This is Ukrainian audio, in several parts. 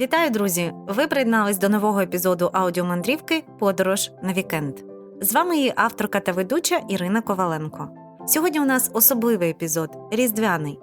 Вітаю, друзі! Ви приєднались до нового епізоду аудіомандрівки Подорож на вікенд. З вами її авторка та ведуча Ірина Коваленко. Сьогодні у нас особливий епізод Різдвяний.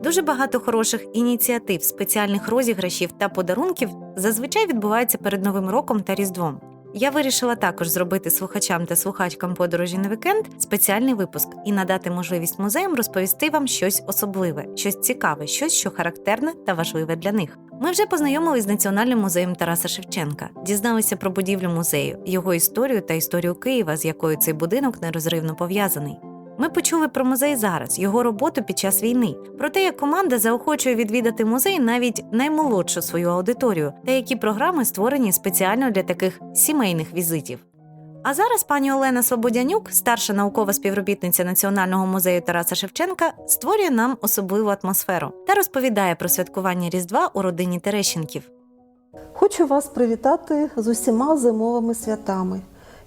Дуже багато хороших ініціатив, спеціальних розіграшів та подарунків зазвичай відбувається перед Новим роком та Різдвом. Я вирішила також зробити слухачам та слухачкам подорожі на вікенд спеціальний випуск і надати можливість музеям розповісти вам щось особливе, щось цікаве, щось, що характерне та важливе для них. Ми вже познайомились з Національним музеєм Тараса Шевченка, дізналися про будівлю музею, його історію та історію Києва, з якою цей будинок нерозривно пов'язаний. Ми почули про музей зараз, його роботу під час війни, про те, як команда заохочує відвідати музей навіть наймолодшу свою аудиторію, та які програми створені спеціально для таких сімейних візитів. А зараз пані Олена Слободянюк, старша наукова співробітниця Національного музею Тараса Шевченка, створює нам особливу атмосферу та розповідає про святкування Різдва у родині Терещенків. Хочу вас привітати з усіма зимовими святами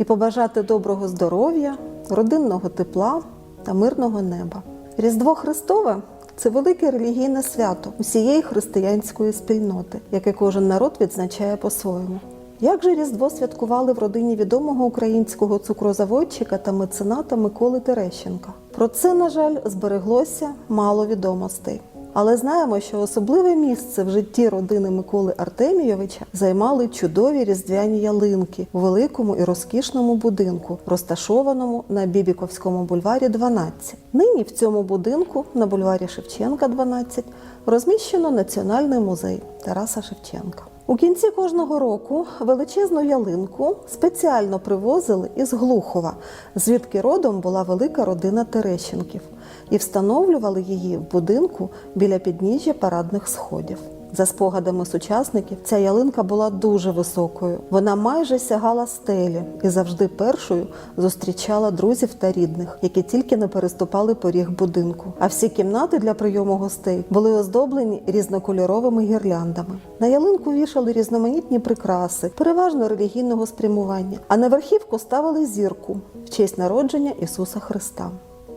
і побажати доброго здоров'я, родинного тепла та мирного неба. Різдво Христове це велике релігійне свято усієї християнської спільноти, яке кожен народ відзначає по-своєму. Як же Різдво святкували в родині відомого українського цукрозаводчика та мецената Миколи Терещенка? Про це, на жаль, збереглося мало відомостей. Але знаємо, що особливе місце в житті родини Миколи Артемійовича займали чудові різдвяні ялинки у великому і розкішному будинку, розташованому на Бібіковському бульварі 12. Нині в цьому будинку на бульварі Шевченка 12 розміщено Національний музей Тараса Шевченка. У кінці кожного року величезну ялинку спеціально привозили із Глухова, звідки родом була велика родина Терещенків, і встановлювали її в будинку біля підніжжя парадних сходів. За спогадами сучасників, ця ялинка була дуже високою. Вона майже сягала стелі і завжди першою зустрічала друзів та рідних, які тільки не переступали поріг будинку. А всі кімнати для прийому гостей були оздоблені різнокольоровими гірляндами. На ялинку вішали різноманітні прикраси, переважно релігійного спрямування. А на верхівку ставили зірку в честь народження Ісуса Христа.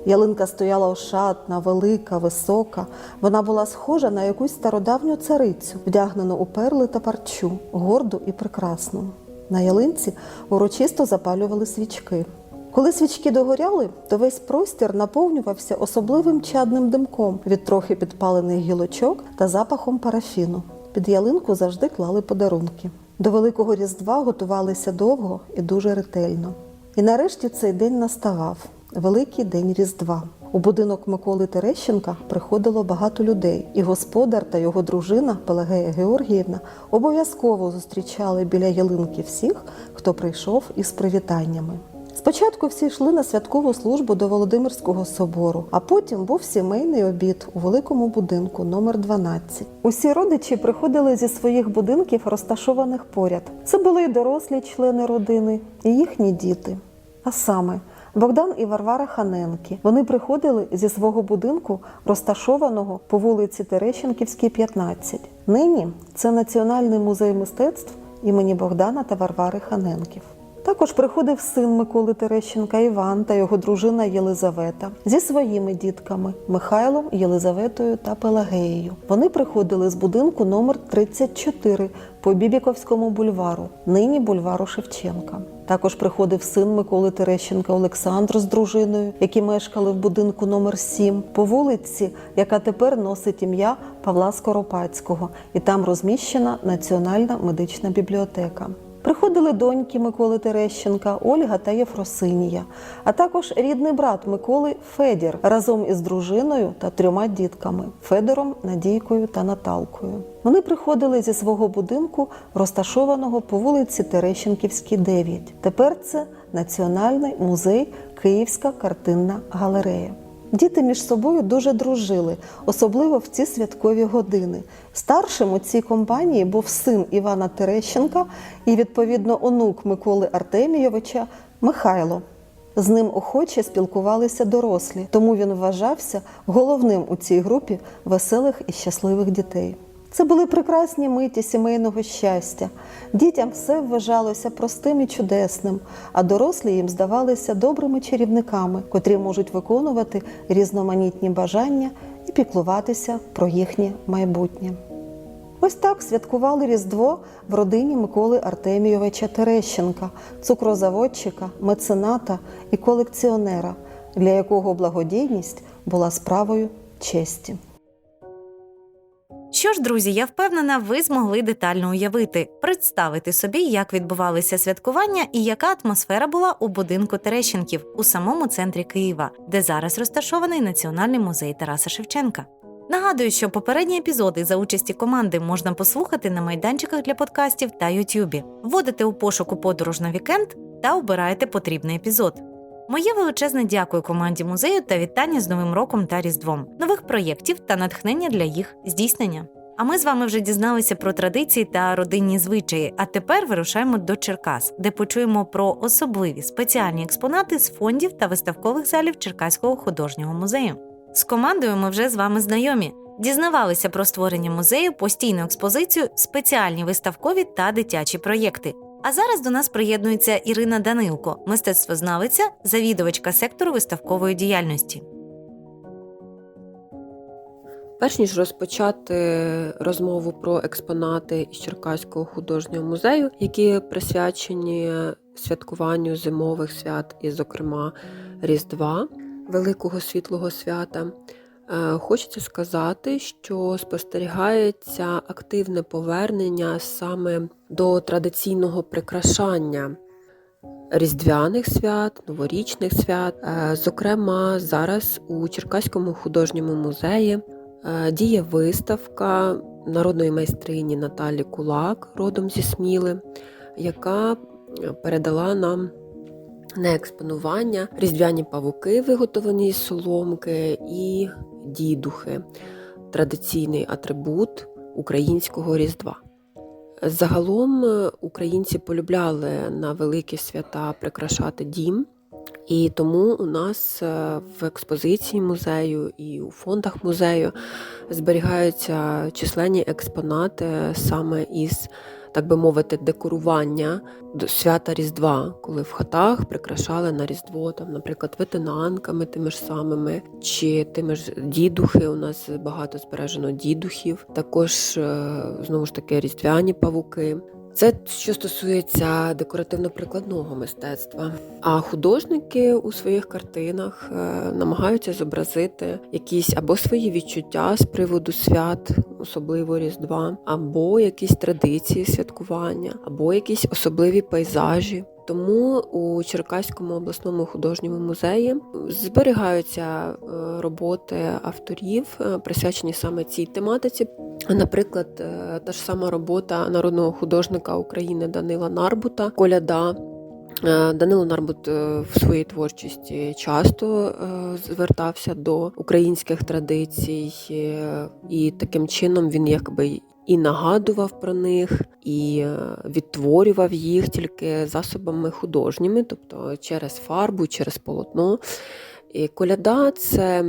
Ялинка стояла ошатна, велика, висока. Вона була схожа на якусь стародавню царицю, вдягнену у перли та парчу, горду і прекрасну. На ялинці урочисто запалювали свічки. Коли свічки догоряли, то весь простір наповнювався особливим чадним димком від трохи підпалених гілочок та запахом парафіну. Під ялинку завжди клали подарунки. До Великого Різдва готувалися довго і дуже ретельно. І нарешті цей день наставав. Великий день Різдва. У будинок Миколи Терещенка приходило багато людей, і господар та його дружина Пелагея Георгіївна обов'язково зустрічали біля ялинки всіх, хто прийшов із привітаннями. Спочатку всі йшли на святкову службу до Володимирського собору, а потім був сімейний обід у великому будинку номер 12. Усі родичі приходили зі своїх будинків, розташованих поряд. Це були й дорослі члени родини, і їхні діти. А саме Богдан і Варвара Ханенки. Вони приходили зі свого будинку, розташованого по вулиці Терещенківській, 15. Нині це Національний музей мистецтв імені Богдана та Варвари Ханенків. Також приходив син Миколи Терещенка Іван та його дружина Єлизавета зі своїми дітками Михайлом, Єлизаветою та Пелагеєю. Вони приходили з будинку номер 34 по Бібіковському бульвару, нині бульвару Шевченка. Також приходив син Миколи Терещенка Олександр з дружиною, які мешкали в будинку номер 7 по вулиці, яка тепер носить ім'я Павла Скоропадського, і там розміщена Національна медична бібліотека. Приходили доньки Миколи Терещенка, Ольга та Єфросинія, а також рідний брат Миколи Федір разом із дружиною та трьома дітками Федором, Надійкою та Наталкою. Вони приходили зі свого будинку, розташованого по вулиці Терещенківській, 9. Тепер це Національний музей Київська картинна галерея. Діти між собою дуже дружили, особливо в ці святкові години. Старшим у цій компанії був син Івана Терещенка і, відповідно, онук Миколи Артемійовича Михайло. З ним охоче спілкувалися дорослі, тому він вважався головним у цій групі веселих і щасливих дітей. Це були прекрасні миті сімейного щастя. Дітям все вважалося простим і чудесним, а дорослі їм здавалися добрими чарівниками, котрі можуть виконувати різноманітні бажання і піклуватися про їхнє майбутнє. Ось так святкували Різдво в родині Миколи Артемійовича Терещенка, цукрозаводчика, мецената і колекціонера, для якого благодійність була справою честі. Що ж, друзі, я впевнена, ви змогли детально уявити, представити собі, як відбувалися святкування і яка атмосфера була у будинку Терещенків у самому центрі Києва, де зараз розташований Національний музей Тараса Шевченка. Нагадую, що попередні епізоди за участі команди можна послухати на майданчиках для подкастів та Ютюбі. Вводите у пошуку подорож на вікенд та обираєте потрібний епізод. Моє величезне дякую команді музею та вітання з Новим роком та Різдвом, нових проєктів та натхнення для їх здійснення. А ми з вами вже дізналися про традиції та родинні звичаї. А тепер вирушаємо до Черкас, де почуємо про особливі спеціальні експонати з фондів та виставкових залів Черкаського художнього музею. З командою ми вже з вами знайомі. Дізнавалися про створення музею, постійну експозицію, спеціальні виставкові та дитячі проєкти. А зараз до нас приєднується Ірина Данилко, мистецтвознавиця, завідувачка сектору виставкової діяльності. Перш ніж розпочати розмову про експонати із Черкаського художнього музею, які присвячені святкуванню зимових свят, і, зокрема, Різдва, Великого Світлого свята, хочеться сказати, що спостерігається активне повернення саме до традиційного прикрашання. Різдвяних свят, новорічних свят. Е, Зокрема, зараз у Черкаському художньому музеї Е, діє виставка народної майстрині Наталі Кулак, родом зі Сміли, яка передала нам на експонування різдвяні павуки, виготовлені із соломки, і дідухи традиційний атрибут українського різдва. Загалом е, українці полюбляли на великі свята прикрашати дім. І тому у нас е, в експозиції музею і у фондах музею зберігаються численні експонати саме із, так би мовити, декорування до свята Різдва, коли в хатах прикрашали на Різдво, там, наприклад, ветенанками тими ж самими, чи тими ж дідухи. У нас багато збережено дідухів, також е, знову ж таки різдвяні павуки. Це що стосується декоративно-прикладного мистецтва. А художники у своїх картинах е, намагаються зобразити якісь або свої відчуття з приводу свят, особливо Різдва, або якісь традиції святкування, або якісь особливі пейзажі. Тому у Черкаському обласному художньому музеї зберігаються е, роботи авторів, е, присвячені саме цій тематиці. Наприклад, е, та ж сама робота народного художника України Данила Нарбута Коляда. Е, Данило Нарбут е, в своїй творчості часто звертався до українських традицій, і таким чином він якби і нагадував про них, і відтворював їх тільки засобами художніми, тобто через фарбу, через полотно. І коляда це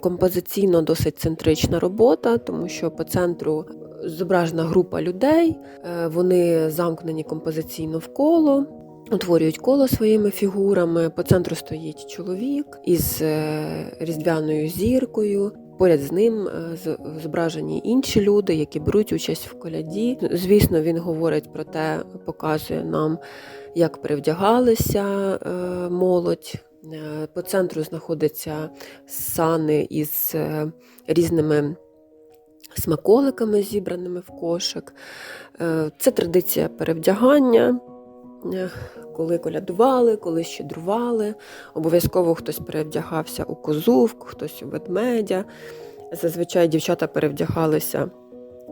композиційно досить центрична робота, тому що по центру зображена група людей, е, вони замкнені композиційно в коло. Утворюють коло своїми фігурами. По центру стоїть чоловік із е, різдвяною зіркою. Поряд з ним е, зображені інші люди, які беруть участь в коляді. Звісно, він говорить про те, показує нам, як перевдягалися молодь. Е, По центру знаходяться сани із е, різними смаколиками, зібраними в кошик. Е, Це традиція перевдягання. Коли колядували, коли щедрували, обов'язково хтось перевдягався у козу, хтось у ведмедя. Зазвичай дівчата перевдягалися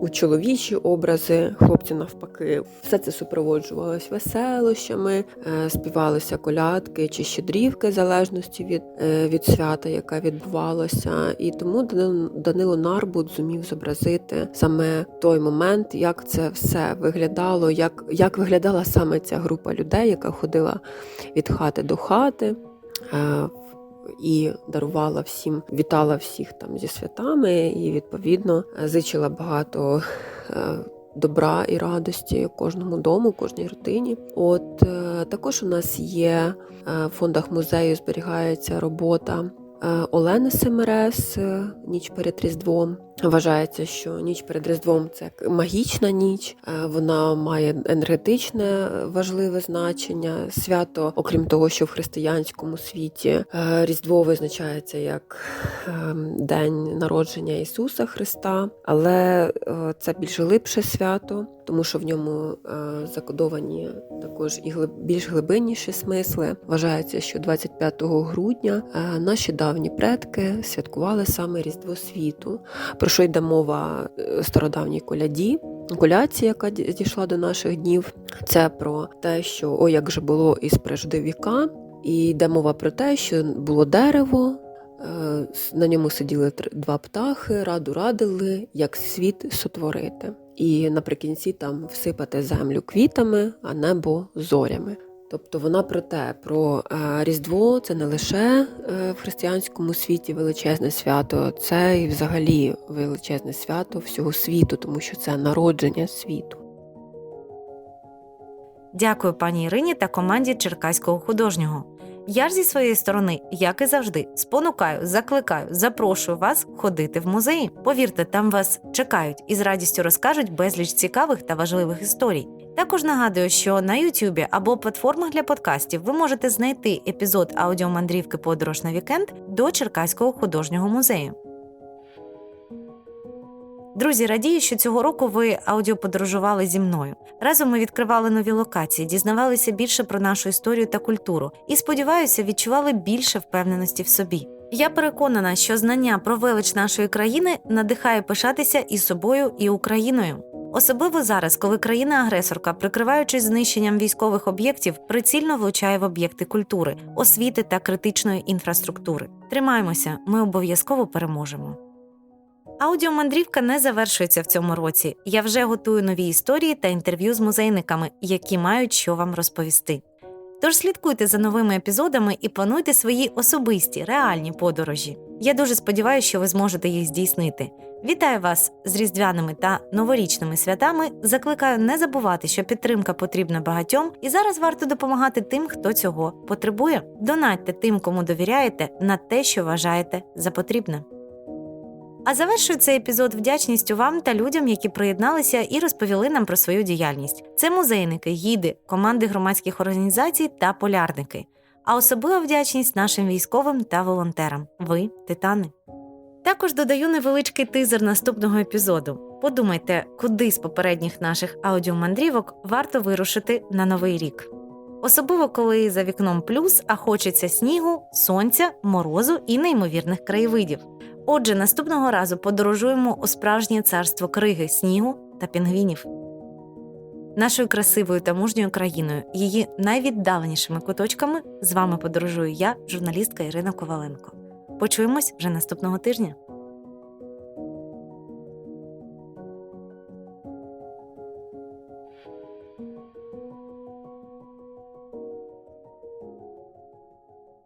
у чоловічі образи, хлопці навпаки. Все це супроводжувалось веселощами, е, співалися колядки чи щедрівки, в залежності від, е, від свята, яке відбувалося. І тому Данило- Данило Нарбут зумів зобразити саме той момент, як це все виглядало, як, як виглядала саме ця група людей, яка ходила від хати до хати. І дарувала всім, вітала всіх там зі святами, і відповідно зичила багато е, добра і радості кожному дому, кожній родині. От е, також у нас є е, в фондах музею зберігається робота Олени Семерес Ніч перед Різдвом. Вважається, що ніч перед Різдвом це магічна ніч, е, вона має енергетичне важливе значення. Свято, окрім того, що в християнському світі е, Різдво визначається як е, день народження Ісуса Христа, але е, це більш глибше свято, тому що в ньому е, закодовані також і більш глибинніші смисли. Вважається, що 25 грудня е, наші давні предки святкували саме Різдво світу про що йде мова е, стародавній коляді. Коляці, яка дійшла до наших днів, це про те, що о, як же було із прежди віка, і йде мова про те, що було дерево, е, на ньому сиділи два птахи, раду радили, як світ сотворити. І наприкінці там всипати землю квітами, а небо зорями. Тобто вона про те, про е, Різдво це не лише е, в християнському світі величезне свято, це і взагалі величезне свято всього світу, тому що це народження світу. Дякую пані Ірині та команді Черкаського художнього. Я ж зі своєї сторони, як і завжди, спонукаю, закликаю, запрошую вас ходити в музеї. Повірте, там вас чекають і з радістю розкажуть безліч цікавих та важливих історій. Також нагадую, що на Ютубі або платформах для подкастів ви можете знайти епізод аудіомандрівки Подорож на вікенд до Черкаського художнього музею. Друзі, радію, що цього року ви аудіоподорожували зі мною. Разом ми відкривали нові локації, дізнавалися більше про нашу історію та культуру і, сподіваюся, відчували більше впевненості в собі. Я переконана, що знання про велич нашої країни надихає пишатися і собою, і Україною. Особливо зараз, коли країна-агресорка, прикриваючись знищенням військових об'єктів, прицільно влучає в об'єкти культури, освіти та критичної інфраструктури. Тримаємося, ми обов'язково переможемо. Аудіомандрівка не завершується в цьому році. Я вже готую нові історії та інтерв'ю з музейниками, які мають що вам розповісти. Тож слідкуйте за новими епізодами і плануйте свої особисті реальні подорожі. Я дуже сподіваюся, що ви зможете їх здійснити. Вітаю вас з різдвяними та новорічними святами. Закликаю не забувати, що підтримка потрібна багатьом, і зараз варто допомагати тим, хто цього потребує. Донатьте тим, кому довіряєте, на те, що вважаєте за потрібне. А завершую цей епізод вдячністю вам та людям, які приєдналися і розповіли нам про свою діяльність. Це музейники, гіди, команди громадських організацій та полярники. А особлива вдячність нашим військовим та волонтерам. Ви титани. Також додаю невеличкий тизер наступного епізоду. Подумайте, куди з попередніх наших аудіомандрівок варто вирушити на новий рік. Особливо коли за вікном плюс, а хочеться снігу, сонця, морозу і неймовірних краєвидів. Отже, наступного разу подорожуємо у справжнє царство криги, снігу та пінгвінів. Нашою красивою та мужньою країною, її найвіддаленішими куточками з вами подорожую я, журналістка Ірина Коваленко. Почуємось вже наступного тижня.